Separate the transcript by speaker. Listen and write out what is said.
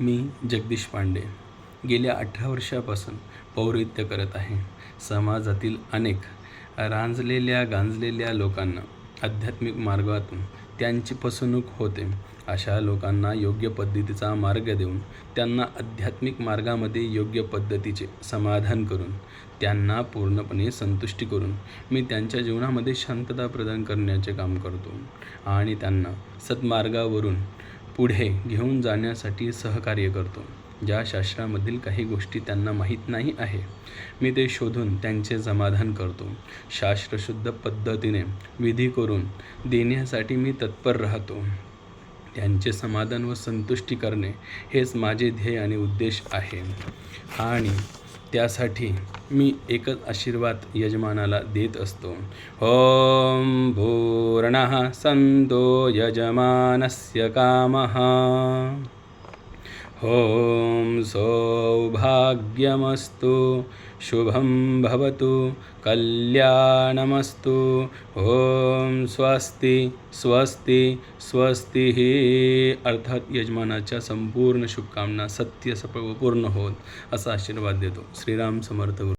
Speaker 1: मी जगदीश पांडे. गेल्या अठरा वर्षापासून पौरोहित्य करत आहे. समाजातील अनेक रांजलेल्या गांजलेल्या लोकांना आध्यात्मिक मार्गातून त्यांची फसवणूक होते. अशा लोकांना योग्य पद्धतीचा मार्ग देऊन त्यांना आध्यात्मिक मार्गामध्ये योग्य पद्धतीचे समाधान करून त्यांना पूर्णपणे संतुष्टी करून मी त्यांच्या जीवनामध्ये शांतता प्रदान करण्याचे काम करतो आणि त्यांना सत्मार्गावरून पुढे घेऊन जाण्यासाठी सहकार्य करतो. ज्या शास्त्रामधील काही गोष्टी त्यांना माहीत नाही आहे मी ते शोधून त्यांचे समाधान करतो. शास्त्रशुद्ध पद्धतीने विधी करून देण्यासाठी मी तत्पर राहतो. त्यांचे समाधान व संतुष्टी करणे हेच माझे ध्येय आणि उद्देश आहे. आणि त्यासाठी मी एकच आशीर्वाद यजमानाला देत असतो. ओम पूर्णः संतो यजमानस्य कामः। ॐ सौभाग्यमस्तु शुभं भवतु कल्याणमस्तु ॐ स्वस्ति स्वस्ति स्वस्तिः अर्थात यजमानाच्या संपूर्ण शुभकामना सत्य सफळ पूर्ण होत असा आशीर्वाद देतो. श्रीराम समर्थ गुरु।